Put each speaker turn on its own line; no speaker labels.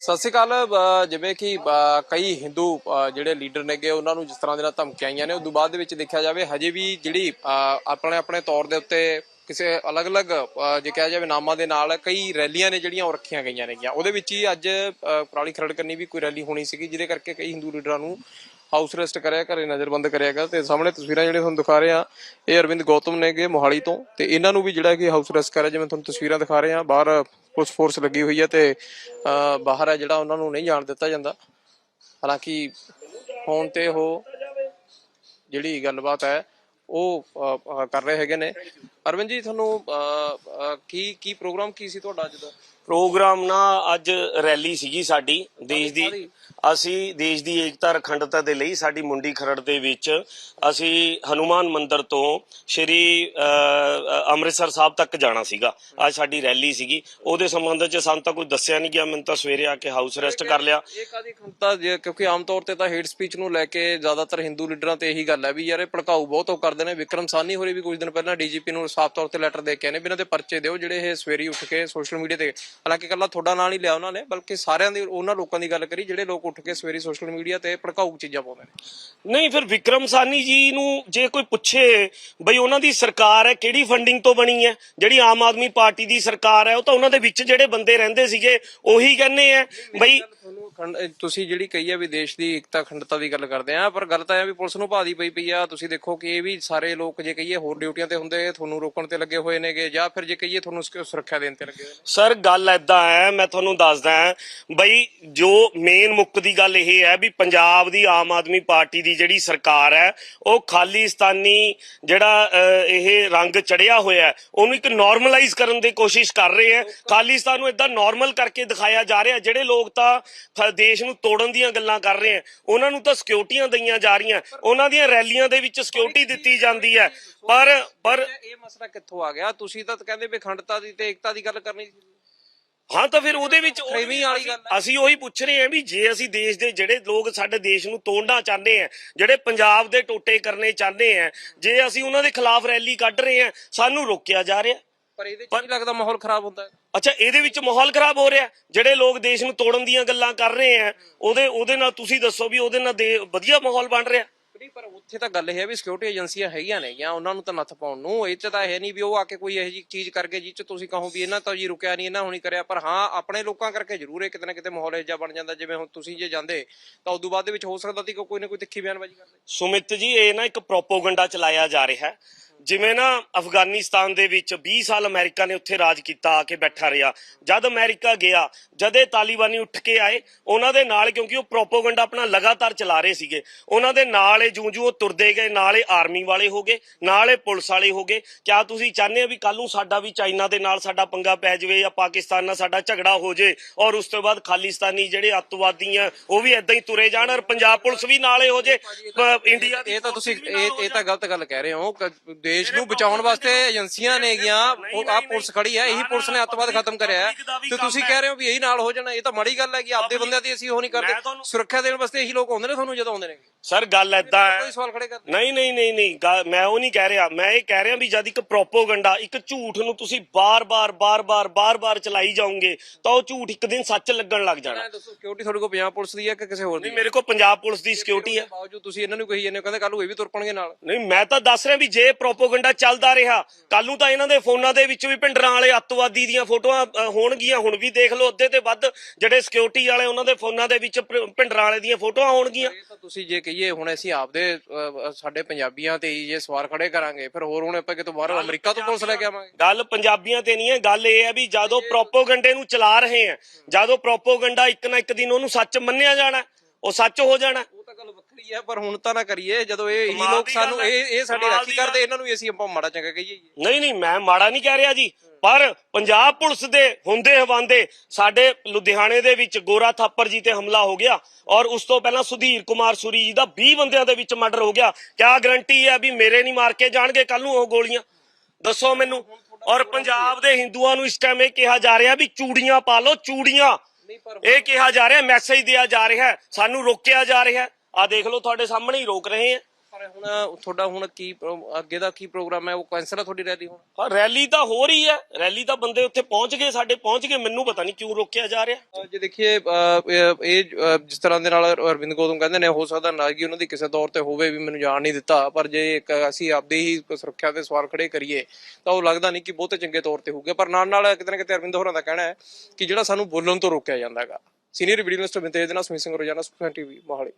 ਸਤਿ ਸ਼੍ਰੀ ਅਕਾਲ ਜਿਵੇਂ ਕਿ ਕਈ ਹਿੰਦੂ ਜਿਹੜੇ ਲੀਡਰ ਨੇਗੇ ਉਹਨਾਂ ਨੂੰ ਜਿਸ ਤਰ੍ਹਾਂ ਦੇ ਨਾਲ ਧਮਕੀਆਂ ਆਈਆਂ ਨੇ ਉਸ ਤੋਂ ਬਾਅਦ ਦੇ ਵਿੱਚ ਦੇਖਿਆ ਜਾਵੇ ਹਜੇ ਵੀ ਜਿਹੜੀ ਆਪਣੇ ਆਪਣੇ ਤੌਰ ਦੇ ਉੱਤੇ ਕਿਸੇ ਅਲੱਗ-ਅਲੱਗ ਜੇ ਕਿਹਾ ਜਾਵੇ ਨਾਮਾਂ ਦੇ ਨਾਲ ਕਈ ਰੈਲੀਆਂ ਨੇ ਜਿਹੜੀਆਂ ਉਹ ਰੱਖੀਆਂ ਗਈਆਂ ਨੇਗੀਆਂ। ਉਹਦੇ ਵਿੱਚ ਹੀ ਅੱਜ ਅ, ਪਰਾਲੀ ਖਰੜ ਕਰਨੀ ਵੀ ਕੋਈ ਰੈਲੀ ਹੋਣੀ ਸੀਗੀ ਜਿਹਦੇ ਕਰਕੇ ਕਈ ਹਿੰਦੂ ਲੀਡਰਾਂ ਨੂੰ ਹਾਊਸ ਅਰੈਸਟ ਕਰਿਆ ਘਰੇ ਨਜ਼ਰਬੰਦ ਕਰਿਆ ਗਿਆ। ਤੇ ਸਾਹਮਣੇ ਤਸਵੀਰਾਂ ਜਿਹੜੇ ਤੁਹਾਨੂੰ ਦਿਖਾ ਰਹੇ ਆ ਇਹ ਅਰਵਿੰਦ ਗੌਤਮ ਨੇਗੇ ਮੋਹਾਲੀ ਤੋਂ। ਤੇ ਇਹਨਾਂ ਨੂੰ ਵੀ ਜਿਹੜਾ ਕਿ ਹਾਊਸ ਅਰੈਸਟ ਕਰਿਆ ਜਿਵੇਂ ਤੁਹਾਨੂੰ ਤਸਵੀਰਾਂ ਦਿਖਾ ਰਹੇ ਆ ਬਾਹਰ ਪੁਲਿਸ ਫੋਰਸ ਲੱਗੀ ਹੋਈ ਹੈ ਤੇ ਅ, ਬਾਹਰ ਹੈ ਜਿਹੜਾ ਉਹਨਾਂ ਨੂੰ ਨਹੀਂ ਜਾਣ ਦਿੱਤਾ ਜਾਂਦਾ। ਹਾਲਾਂਕਿ ਫੋਨ ਤੇ ਉਹ ਜਿਹੜੀ ਗੱਲਬਾਤ ਹੈ ਉਹ ਕਰ ਰਹੇ ਹੈਗੇ ਨੇ। ਅਰਵਿੰਦ ਜੀ ਤੁਹਾਨੂੰ ਕੀ ਕੀ ਪ੍ਰੋਗਰਾਮ ਕੀ ਸੀ ਤੁਹਾਡਾ ਅੱਜ ਦਾ?
ਪ੍ਰੋਗਰਾਮ ਨਾ ਅੱਜ ਰੈਲੀ ਸੀਗੀ ਸਾਡੀ ਦੇਸ਼ ਦੀ? ਅਸੀਂ ਦੇਸ਼ ਦੀ ਏਕਤਾ ਅਖੰਡਤਾ ਦੇ ਲਈ ਸਾਡੀ ਮੁੰਡੀ ਖਰੜ ਦੇ ਵਿੱਚ ਅਸੀਂ ਹਨੂਮਾਨ ਮੰਦਿਰ ਤੋਂ ਸ਼੍ਰੀ ਅੰਮ੍ਰਿਤਸਰ ਸਾਹਿਬ ਤੱਕ ਜਾਣਾ ਸੀਗਾ। ਅੱਜ ਸਾਡੀ ਰੈਲੀ ਸੀਗੀ। ਉਹਦੇ ਸੰਬੰਧ ਚ ਸਾਨੂੰ ਤਾਂ ਕੋਈ ਦੱਸਿਆ ਨਹੀਂ ਗਿਆ। ਮੈਨੂੰ ਤਾਂ ਸਵੇਰੇ ਆ ਕੇ ਹਾਊਸ ਅਰੈਸਟ ਕਰ ਲਿਆ।
ਇਹ ਕਾਦੀ ਖੰਤਾ ਜੇ ਕਿਉਂਕਿ ਆਮ ਤੌਰ ਤੇ ਤਾਂ ਹੇਟ ਸਪੀਚ ਨੂੰ ਲੈ ਕੇ ਜ਼ਿਆਦਾਤਰ ਹਿੰਦੂ ਲੀਡਰਾਂ ਤੇ ਇਹੀ ਗੱਲ ਹੈ ਵੀ ਯਾਰ ਇਹ ਭੜਕਾਊ ਬਹੁਤ ਉਹ ਕਰਦੇ ਨੇ। ਵਿਕਰਮ ਸਾਨੀ ਹੋਰੇ ਵੀ ਕੁਝ ਦਿਨ ਪਹਿਲਾਂ ਡੀਜੀਪੀ ਨੂੰ ਸਾਫ਼ ਤੌਰ ਤੇ ਲੈਟਰ ਦੇ ਕੇ ਆਏ ਨੇ ਵੀ ਇਹਨਾਂ ਦੇ ਪਰਚੇ ਦਿਓ ਜਿਹੜੇ ਇਹ ਸਵੇਰੀ ਉੱਠ ਕੇ ਸੋਸ਼ਲ ਮੀਡੀਆ ਤੇ ਹਾਲਾਂਕਿ ਇਕੱਲਾ ਤੁਹਾਡਾ ਨਾਂ ਨਹੀਂ ਲਿਆ ਉਹਨਾਂ ਨੇ ਬਲਕਿ ਸਾਰਿਆਂ ਦੀ ਉਹਨਾਂ ਲੋਕਾਂ ਦੀ ਗੱਲ ਕਰੀ ਜਿਹੜੇ ਲੋਕ ਉੱਠ ਕੇ ਸਵੇਰੀ ਸੋਸ਼ਲ ਮੀਡੀਆ ਤੇ ਭੜਕਾਊ ਚੀਜ਼ਾਂ ਪਾਉਂਦੇ ਨੇ।
ਨਹੀਂ ਫਿਰ ਵਿਕਰਮ ਸਾਨੀ ਜੀ ਨੂੰ ਜੇ ਕੋਈ ਪੁੱਛੇ ਬਈ ਉਹਨਾਂ ਦੀ ਸਰਕਾਰ ਹੈ ਕਿਹੜੀ ਫੰਡਿੰਗ ਤੋਂ ਬਣੀ ਹੈ? ਜਿਹੜੀ ਆਮ ਆਦਮੀ ਪਾਰਟੀ ਦੀ ਸਰਕਾਰ ਹੈ ਉਹ ਤਾਂ ਉਹਨਾਂ ਦੇ ਵਿੱਚ ਜਿਹੜੇ ਬੰਦੇ ਰਹਿੰਦੇ ਸੀਗੇ ਉਹੀ ਕਹਿੰਦੇ ਆ ਬਈ
ਤੁਸੀਂ ਜਿਹੜੀ ਕਹੀ ਹੈ ਵੀ ਦੇਸ਼ ਦੀ ਏਕਤਾ ਅਖੰਡਤਾ ਦੀ ਗੱਲ ਕਰਦੇ ਆ ਪਰ ਗੱਲ ਤਾਂ ਇਹ ਆ ਵੀ ਪੁਲਿਸ ਨੂੰ ਭਾਦੀ ਪਈ ਪਈ ਆ ਤੁਸੀਂ ਦੇਖੋ ਕਿ ਇਹ ਵੀ ਸਾਰੇ ਲੋਕ ਜੇ ਕਹੀਏ ਹੋਰ ਡਿਊਟੀਆਂ ਤੇ ਹੁੰਦੇ ਤੁਹਾਨੂੰ ਰੋਕਣ ਤੇ ਲੱਗੇ ਹੋਏ ਨੇਗੇ ਜਾਂ ਫਿਰ ਜੇ ਕਹੀਏ ਤੁਹਾਨੂੰ ਸੁਰੱਖ- ਸੁਰੱਖਿਆ ਦੇਣ ਤੇ ਲੱਗੇ ਹੋਏ ਨੇ?
ਸਰ ਗੱਲ ਐਦਾਂ ਹੈ ਮੈਂ ਤੁਹਾਨੂੰ ਦੱਸਦਾ ਹਾਂ ਬਈ ਜੋ ਮੇਨ ਮੁੱਖ ਦੀ ਗੱਲ ਇਹ ਹੈ ਵੀ ਪੰਜਾਬ ਦੀ ਆਮ ਆਦਮੀ ਪਾਰਟੀ ਦੀ ਜਿਹੜੀ ਸਰਕਾਰ ਹੈ ਉਹ ਖਾਲਿਸਤਾਨੀ ਜਿਹੜਾ ਇਹ ਰੰਗ ਚੜਿਆ ਹੋਇਆ ਹੈ ਉਹਨੂੰ ਇੱਕ ਨਾਰਮਲਾਈਜ਼ ਕਰਨ ਦੀ ਕੋਸ਼ਿਸ਼ ਕਰ ਰਹੇ ਹੈ। ਖਾਲਿਸਤਾਨ ਨੂੰ ਇਦਾਂ ਨਾਰਮਲ ਕਰਕੇ ਦਿਖਾਇਆ ਜਾ ਰਿਹਾ ਜਿਹੜੇ ਲੋਕ ਤਾਂ ਦੇਸ਼ ਨੂੰ ਤੋੜਨ ਦੀਆਂ ਗੱਲਾਂ ਕਰ ਰਹੇ ਹੈ ਉਹਨਾਂ ਨੂੰ ਤਾਂ ਸਿਕਿਉਰਟੀਆਂ ਦਈਆਂ ਜਾ ਰਹੀਆਂ ਉਹਨਾਂ ਦੀਆਂ ਰੈਲੀਆਂ ਦੇ ਵਿੱਚ ਸਿਕਿਉਰਿਟੀ ਦਿੱਤੀ ਜਾਂਦੀ ਹੈ ਪਰ ਪਰ
ਮਸਲਾ ਕਿੱਥੋਂ ਆ ਗਿਆ? ਤੁਸੀਂ ਤਾਂ ਕਹਿੰਦੇ ਵੀ ਅਖੰਡਤਾ ਦੀ ਤੇ ਏਕਤਾ ਦੀ ਗੱਲ ਕਰਨੀ ਸੀ।
ਹਾਂ ਤਾਂ ਫਿਰ ਉਹਦੇ ਵਿੱਚ ਉਹ
ਫਰੇਮਿੰਗ ਵਾਲੀ ਗੱਲ ਹੈ।
ਅਸੀਂ ਉਹੀ ਪੁੱਛ ਰਹੇ ਹਾਂ ਵੀ ਜੇ ਅਸੀਂ ਦੇਸ਼ ਦੇ ਜਿਹੜੇ ਲੋਕ ਸਾਡੇ ਦੇਸ਼ ਨੂੰ ਤੋੜਨਾ ਚਾਹੁੰਦੇ ਆ ਜਿਹੜੇ ਪੰਜਾਬ ਦੇ ਟੋਟੇ ਕਰਨੇ ਚਾਹੁੰਦੇ ਆ ਜੇ ਅਸੀਂ ਉਹਨਾਂ ਦੇ ਖਿਲਾਫ ਰੈਲੀ ਕੱਢ ਰਹੇ ਆ ਸਾਨੂੰ ਰੋਕਿਆ ਜਾ ਰਿਹਾ।
ਪਰ ਇਹਦੇ ਚ ਨਹੀਂ ਲੱਗਦਾ ਮਾਹੌਲ ਖਰਾਬ ਹੁੰਦਾ? ਹੈ
ਅੱਛਾ ਇਹਦੇ ਵਿੱਚ ਮਾਹੌਲ ਖਰਾਬ ਹੋ ਰਿਹਾ। ਜਿਹੜੇ ਲੋਕ ਦੇਸ਼ ਨੂੰ ਤੋੜਨ ਦੀਆਂ ਗੱਲਾਂ ਕਰ ਰਹੇ ਆ ਉਹਦੇ ਉਹਦੇ ਨਾਲ ਤੁਸੀਂ ਦੱਸੋ ਵੀ ਉਹਦੇ ਨਾਲ ਦੇ ਵਧੀਆ ਮਾਹੌਲ ਬਣ ਰਿਹਾ।
ਨਹੀਂ ਪਰ ਉੱਥੇ ਤਾਂ ਗੱਲ ਇਹ ਹੈ ਵੀ ਸਿਕਿਉਰਿਟੀ ਏਜੰਸੀਆਂ ਹੈਗੀਆਂ ਨੇਗੀਆਂ ਉਹਨਾਂ ਨੂੰ ਤਾਂ ਨੱਥ ਪਾਉਣ ਨੂੰ। ਇਹ ਚ ਤਾਂ ਇਹ ਨਹੀਂ ਵੀ ਉਹ ਆ ਕੇ ਕੋਈ ਇਹੋ ਜਿਹੀ ਚੀਜ਼ ਕਰਕੇ ਜਿਹ ਚ ਤੁਸੀਂ ਕਹੋ ਵੀ ਇਹਨਾਂ ਤਾਂ ਜੀ ਰੁਕਿਆ ਨਹੀਂ, ਇਹਨਾਂ ਹੁਣੀ ਕਰਿਆ। ਪਰ ਹਾਂ, ਆਪਣੇ ਲੋਕਾਂ ਕਰਕੇ ਜ਼ਰੂਰ ਇਹ ਕਿਤੇ ਨਾ ਕਿਤੇ ਮਾਹੌਲ ਇਹੋ ਬਣ ਜਾਂਦਾ, ਜਿਵੇਂ ਹੁਣ ਤੁਸੀਂ ਜੇ ਜਾਂਦੇ, ਤਾਂ ਉਦੋਂ ਬਾਅਦ ਦੇ ਵਿੱਚ ਹੋ ਸਕਦਾ ਸੀ ਕਿ ਕੋਈ ਨਾ ਕੋਈ ਤਿੱਖੀ ਬਿਆਨਬਾਜ਼ੀ ਕਰਦੇ
ਸੁਮਿਤ ਜੀ, ਇਹ ਨਾ ਇੱਕ ਪ੍ਰੋਪੋਗੰਡਾ ਚਲਾਇਆ ਜਾ ਰਿਹਾ ਹੈ। ਜਿਵੇਂ ਨਾ ਅਫਗਾਨਿਸਤਾਨ ਦੇ ਵਿੱਚ 20 ਸਾਲ ਅਮਰੀਕਾ ਨੇ ਉੱਥੇ ਰਾਜ ਕੀਤਾ, ਆ ਕੇ ਬੈਠਾ ਰਿਹਾ। ਜਦ ਅਮਰੀਕਾ ਗਿਆ ਜਦ ਇਹ ਤਾਲਿਬਾਨੀ ਉੱਠ ਕੇ ਆਏ ਉਹਨਾਂ ਦੇ ਨਾਲ ਕਿਉਂਕਿ ਉਹ ਪ੍ਰੋਪੋਗੰਡਾ ਆਪਣਾ ਲਗਾਤਾਰ ਚਲਾ ਰਹੇ ਸੀਗੇ ਉਹਨਾਂ ਦੇ ਨਾਲ ਇਹ ਜੂੰ ਜੂੰ ਉਹ ਤੁਰਦੇ ਗਏ ਨਾਲ ਇਹ ਆਰਮੀ ਵਾਲੇ ਹੋ ਗਏ ਨਾਲ ਇਹ ਪੁਲਿਸ ਵਾਲੇ ਹੋ ਗਏ। ਕਿਆ ਤੁਸੀਂ ਚਾਹੁੰਦੇ ਹੋ ਵੀ ਕੱਲ ਨੂੰ ਸਾਡਾ ਵੀ ਚਾਈਨਾ ਦੇ ਨਾਲ ਸਾਡਾ ਪੰਗਾ ਪੈ ਜਾਵੇ ਜਾਂ ਪਾਕਿਸਤਾਨ ਨਾਲ ਸਾਡਾ ਝਗੜਾ ਹੋ ਜਾਏ ਔਰ ਉਸ ਤੋਂ ਬਾਅਦ ਖਾਲਿਸਤਾਨੀ ਜਿਹੜੇ ਅੱਤਵਾਦੀ ਆ ਉਹ ਵੀ ਐਦਾਂ ਹੀ ਤੁਰੇ ਜਾਣ ਔਰ ਪੰਜਾਬ ਪੁਲਿਸ ਵੀ ਨਾਲੇ ਹੋ ਜੇ ਇੰਡੀਆ
ਇਹ ਤਾਂ ਤੁਸੀਂ ਇਹ ਇਹ ਤਾਂ ਗਲਤ ਗੱਲ ਕਹਿ ਰਹੇ ਹੋ। ਦੇਸ਼ ਨੂੰ ਬਚਾਉਣ ਵਾਸਤੇ ਏਜੰਸੀਆਂ ਨੇਗੀਆਂ ਉਹ ਆ ਪੁਲਿਸ ਖੜੀ ਹੈ ਇਹੀ ਪੁਲਿਸ ਨੇ ਅੱਤਵਾਦ ਖਤਮ ਕਰਿਆ। ਤੇ ਤੁਸੀਂ ਕਹਿ ਰਹੇ ਹੋ ਵੀ ਇਹੀ ਨਾਲ ਹੋ ਜਾਣਾ ਇਹ ਤਾਂ ਮਾੜੀ ਗੱਲ ਹੈ ਕਿ ਆਪਦੇ ਬੰਦਿਆਂ ਦੀ ਅਸੀਂ ਉਹ ਨਹੀਂ ਕਰਦੇ। ਸੁਰੱਖਿਆ ਦੇਣ ਵਾਸਤੇ ਇਹੀ ਲੋਕ ਆਉਂਦੇ ਨੇ ਤੁਹਾਨੂੰ ਜਦੋਂ ਆਉਂਦੇ ਨੇ।
ਸਰ ਗੱਲ ਐਦਾਂ ਹੈ।
ਕੋਈ ਸਵਾਲ ਖੜੇ ਕਰਦੇ।
ਨਹੀਂ ਨਹੀਂ ਨਹੀਂ ਨਹੀਂ ਮੈਂ ਉਹ ਨਹੀਂ ਕਹਿ ਰਿਹਾ। ਮੈਂ ਇਹ ਕਹਿ ਰਿਹਾ ਵੀ ਜਦ ਇੱਕ ਪ੍ਰੋਪੋਗੰਡਾ ਇੱਕ ਝੂਠ ਨੂੰ ਤੁਸੀਂ ਬਾਰ-ਬਾਰ ਬਾਰ-ਬਾਰ ਬਾਰ-ਬਾਰ ਚਲਾਈ ਜਾਓਗੇ ਤਾਂ ਉਹ ਝੂਠ ਇੱਕ ਦਿਨ ਸੱਚ ਲੱਗਣ ਲੱਗ ਜਾਣਾ।
ਮੈਂ ਦੱਸੋ ਸਿਕਿਉਰਿਟੀ ਤੁਹਾਡੇ ਕੋਲ ਪੰਜਾਬ ਪੁਲਿਸ ਦੀ ਹੈ ਕਿ ਕਿਸੇ ਹੋਰ ਦੀ?
ਨਹੀਂ ਮੇਰੇ ਕੋਲ ਪੰਜਾਬ ਪੁਲਿਸ ਦੀ ਸਿਕਿਉਰਿਟੀ ਹੈ।
ਬਾਵਜੂਦ ਤੁਸੀਂ ਇਹਨਾਂ ਨੂੰ ਕਹੀ ਜਾਂਦੇ ਹੋ ਕਹਿੰਦੇ ਕੱਲ ਨੂੰ ਇਹ ਵੀ ਤੁਰ ਪਣਗੇ ਨਾਲ।
ਨਹੀਂ ਮੈਂ ਤਾਂ ਦੱਸ ਰਿਹਾ ਵੀ ਜੇ ਪ੍ਰੋਪੋਗੰਡਾ ਚੱਲਦਾ ਰਿਹਾ ਕੱਲ ਨੂੰ ਤਾਂ ਇਹਨਾਂ ਦੇ ਫੋਨਾਂ ਦੇ ਵਿੱਚ ਵੀ ਭਿੰਡਰਾਂ ਵਾਲੇ ਅੱਤਵਾਦੀ ਦੀਆਂ ਫੋਟੋਆਂ ਹੋਣਗੀਆਂ ਹੁਣ ਵੀ ਦੇਖ ਲਓ ਅੱਧੇ ਤੇ ਵੱਧ ਜਿਹੜੇ ਸਿਕਿਉਰਿਟੀ ਵਾਲੇ ਉਹਨਾਂ ਦੇ ਫੋਨਾਂ ਦੇ ਵਿੱਚ ਭਿੰਡਰਾਂ ਵਾਲੇ ਦੀਆਂ ਫੋਟੋਆਂ ਹੋਣਗੀਆਂ।
ਇਹ ਤਾਂ ਤੁਸੀਂ ਜੇ ਕਹੀਏ ਹੁਣ ਅਸੀਂ ਆਪਦੇ ਅਹ, ਸਾਡੇ ਪੰਜਾਬੀਆਂ ਤੇ ਹੀ ਜੇ ਸਵਾਰ ਖੜੇ ਕਰਾਂਗੇ ਫਿਰ ਹੋਰ ਹੁਣ ਆਪਾਂ ਕਿਤੋਂ ਬਾਹਰੋਂ ਅਮਰੀਕਾ ਤੋਂ ਪੁਲਿਸ ਲੈ ਕੇ ਆਵਾਂਗੇ।
ਗੱਲ ਪੰਜਾਬੀਆਂ ਤੇ ਨਹੀਂ ਹੈ ਗੱਲ ਇਹ ਹੈ ਵੀ ਜਦੋਂ ਪ੍ਰੋਪੋਗੰਡੇ ਨੂੰ ਚਲਾ ਰਹੇ ਆ ਜਦੋਂ ਪ੍ਰੋਪੋਗੰਡਾ ਇੱਕ ਨਾ ਇੱਕ ਦਿਨ ਉਹਨੂੰ ਸੱਚ ਮੰਨਿਆ ਜਾਣਾ ਉਹ ਸੱਚ ਹੋ ਜਾਣਾ।
ਵੱਖਰੀ ਹੈ ਪਰ ਹੁਣ ਤਾਂ ਨਾ ਕਰੀਏ ਜਦੋਂ ਇਹ ਇਹੀ
ਕਮਾਲ
ਲੋਕ
ਦੀ
ਸਾਨੂੰ
ਗੱਲ ਹੈ।
ਇਹ ਇਹ ਸਾਡੀ
ਕਮਾਲ
ਰਾਖੀ
ਦੀ
ਕਰਦੇ। ਇਹਨਾਂ ਨੂੰ ਵੀ ਅਸੀਂ ਆਪਾਂ ਮਾੜਾ ਚੰਗਾ ਕਹੀਏ
ਨਹੀਂ ਨਹੀਂ ਮੈਂ ਮਾੜਾ ਨਹੀਂ ਕਹਿ ਰਿਹਾ ਜੀ ਪਰ ਪੰਜਾਬ ਪੁਲਿਸ ਦੇ ਹੁੰਦੇ ਹਵਾਂਦੇ ਸਾਡੇ ਲੁਧਿਆਣੇ ਦੇ ਵਿੱਚ ਗੋਰਾ ਥਾਪਰ ਜੀ ਤੇ ਹਮਲਾ ਹੋ ਗਿਆ ਔਰ ਉਸ ਤੋਂ ਪਹਿਲਾਂ ਸੁਧੀਰ ਕੁਮਾਰ ਸੁਰੀ ਜੀ ਦਾ 20 ਬੰਦਿਆਂ ਦੇ ਵਿੱਚ ਮਰਡਰ ਹੋ ਗਿਆ। ਕਿਆ ਗਰੰਟੀ ਹੈ ਵੀ ਮੇਰੇ ਨਹੀਂ ਮਾਰ ਕੇ ਜਾਣਗੇ ਕੱਲ ਨੂੰ ਉਹ ਗੋਲੀਆਂ? ਦੱਸੋ ਮੈਨੂੰ। ਔਰ ਪੰਜਾਬ ਦੇ ਹਿੰਦੂਆਂ ਨੂੰ ਇਸ ਟਾਈਮ ਇਹ ਕਿਹਾ ਜਾ ਰਿਹਾ ਵੀ ਚੂੜੀਆਂ ਪਾ ਲਓ ਚੂੜੀਆਂ।
ਨਹੀਂ ਪਰ
ਇਹ ਕਿਹਾ ਜਾ ਰਿਹਾ ਮੈਸੇਜ ਦਿਆ ਜਾ ਰਿਹਾ ਹੈ, ਸਾਨੂੰ ਰੋਕਿਆ ਜਾ ਰਿਹਾ। ਆ ਦੇਖ ਲਓ ਤੁਹਾਡੇ ਸਾਹਮਣੇ ਹੀ ਰੋਕ ਰਹੇ ਆ
ਪਰ ਹੁਣ ਤੁਹਾਡਾ ਹੁਣ ਕੀ ਪ੍ਰੋ- ਅੱਗੇ ਦਾ ਕੀ ਪ੍ਰੋਗਰਾਮ ਹੈ? ਉਹ ਕੈਂਸਲ ਹੈ ਤੁਹਾਡੀ ਰੈਲੀ ਹੁਣ?
ਹਾਂ ਰੈਲੀ ਤਾਂ ਹੋ ਰਹੀ ਹੈ। ਰੈਲੀ ਤਾਂ ਬੰਦੇ ਉੱਥੇ ਪਹੁੰਚ ਗਏ ਸਾਡੇ ਪਹੁੰਚ ਗਏ। ਮੈਨੂੰ ਪਤਾ ਨਹੀਂ ਕਿਉਂ ਰੋਕਿਆ ਜਾ ਰਿਹਾ।
ਜੇ ਦੇਖੀਏ ਇਹ ਜਿਸ ਤਰ੍ਹਾਂ ਦੇ ਨਾਲ ਅਰਵਿੰਦ ਗੋਦਮ ਕਹਿੰਦੇ ਨੇ ਹੋ ਸਕਦਾ ਨਾਰਾਜ਼ਗੀ ਉਹਨਾਂ ਦੀ ਕਿਸੇ ਤੌਰ ਤੇ ਹੋਵੇ ਵੀ ਮੈਨੂੰ ਜਾਣ ਨਹੀਂ ਦਿੱਤਾ। ਪਰ ਜੇ ਇੱਕ ਅਸੀਂ ਆਪਦੀ ਹੀ ਸੁਰੱਖਿਆ ਦੇ ਸਵਾਲ ਖੜੇ ਕਰੀਏ ਤਾਂ ਉਹ ਲੱਗਦਾ ਨਹੀਂ ਕਿ ਬਹੁਤੇ ਚੰਗੇ ਤੌਰ ਤੇ ਹੋਊਗੇ। ਪਰ ਨਾਲ ਨਾਲ ਕਿਤੇ ਨਾ ਕਿਤੇ ਅਰਵਿੰਦ ਹੋਰਾਂ ਦਾ ਕਹਿਣਾ ਹੈ ਕਿ ਜਿਹੜਾ ਸਾਨੂੰ ਬੋਲਣ ਤੋਂ ਰੋਕਿਆ ਜਾਂਦਾ ਹੈਗਾ ਸੀਨੀਅਰ ਵੀਡੀਓ ਜਰਨਲਿਸਟ ਵਿੰਤੇਜ ਦੇ ਨਾਲ ਸੁਮਿਤ ਸਿੰਘ ਰੋਜ਼ਾਨਾ ਸੁਖਨਾ ਟੀਵੀ ਮੋਹਾਲੀ।